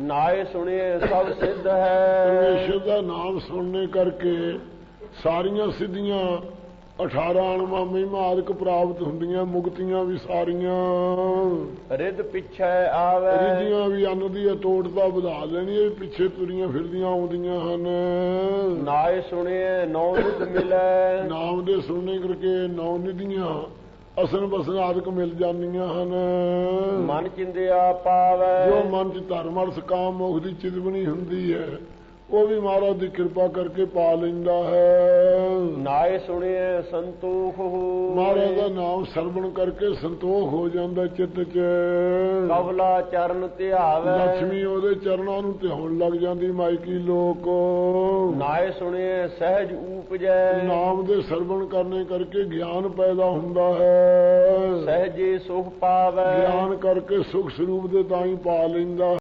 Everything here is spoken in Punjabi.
ਨਾਏ ਸੁਣਿਏ ਸਭ ਸਿੱਧ ਹੈ। ਪਰਮੇਸ਼ਰ ਦਾ ਨਾਮ ਸੁਣਨੇ ਕਰਕੇ ਸਾਰੀਆਂ ਸਿੱਧੀਆਂ 18 ਅਣਮਾ ਮਹਿਮਾ ਆਦਿਕ ਪ੍ਰਾਪਤ ਹੁੰਦੀਆਂ ਮੁਕਤੀਆਂ ਵੀ ਸਾਰੀਆਂ। ਰਿੱਧ ਪਿਛੈ ਆਵੇ। ਰਿੱਧੀਆਂ ਵੀ ਅੰਨ ਦੀ ਅਟੋਟਤਾ ਵਧਾ ਲੈਣੀ ਇਹ ਪਿੱਛੇ ਤੁਰੀਆਂ ਫਿਰਦੀਆਂ ਆਉਂਦੀਆਂ ਹਨ। ਨਾਏ ਸੁਣਿਏ ਨੌ ਨਿਧ ਮਿਲੈ। ਨਾਮ ਦੇ ਸੁਣਨੇ ਕਰਕੇ ਨੌ ਨਿਧੀਆਂ ਅਸਨ ਬਸਨ ਆਦਿਕ ਮਿਲ ਜਾਂਦੀਆਂ ਹਨ। ਮਨ ਚਿੰਦਿਆ ਪਾਵੇ। ਜੋ ਮਨ ਚ ਧਰਮ ਅਰਥ ਕਾਮ ਮੋਖ ਦੀ ਚਿਤਵਨੀ ਹੁੰਦੀ ਹੈ ਉਹ ਵੀ ਮਹਾਰਾਜ ਦੀ ਕਿਰਪਾ ਕਰਕੇ ਪਾ ਲੈਂਦਾ ਹੈ। ਸੁਣਿਏ ਸੰਤੋਖ ਮਹਾਰਾਜ ਦਾ ਨਾਮ ਸਰਵਣ ਕਰਕੇ ਸੰਤੋਖ ਹੋ ਜਾਂਦਾ ਚਿੱਤ 'ਚ। ਕਵਲਾ ਚਰਨ ਧਿਆਵੇ। ਲక్ష్ਮੀ ਉਹਦੇ ਚਰਨਾਂ ਨੂੰ ਧਿਆਉਣ ਲੱਗ ਜਾਂਦੀ ਮਾਇਕੀ ਲੋਕ। ਨਾਏ ਸੁਣਿਏ ਸਹਿਜ ਊਪਜੈ ਨਾਮ ਦੇ ਸਰਵਣ ਕਰਨੇ ਕਰਕੇ ਗਿਆਨ ਪੈਦਾ ਹੁੰਦਾ ਹੈ। ਸਹਿਜੇ ਸੁਖ ਪਾਵੇ। ਗਿਆਨ ਕਰਕੇ ਸੁਖ ਸਰੂਪ ਦੇ ਤਾਂ ਹੀ ਪਾ ਲੈਂਦਾ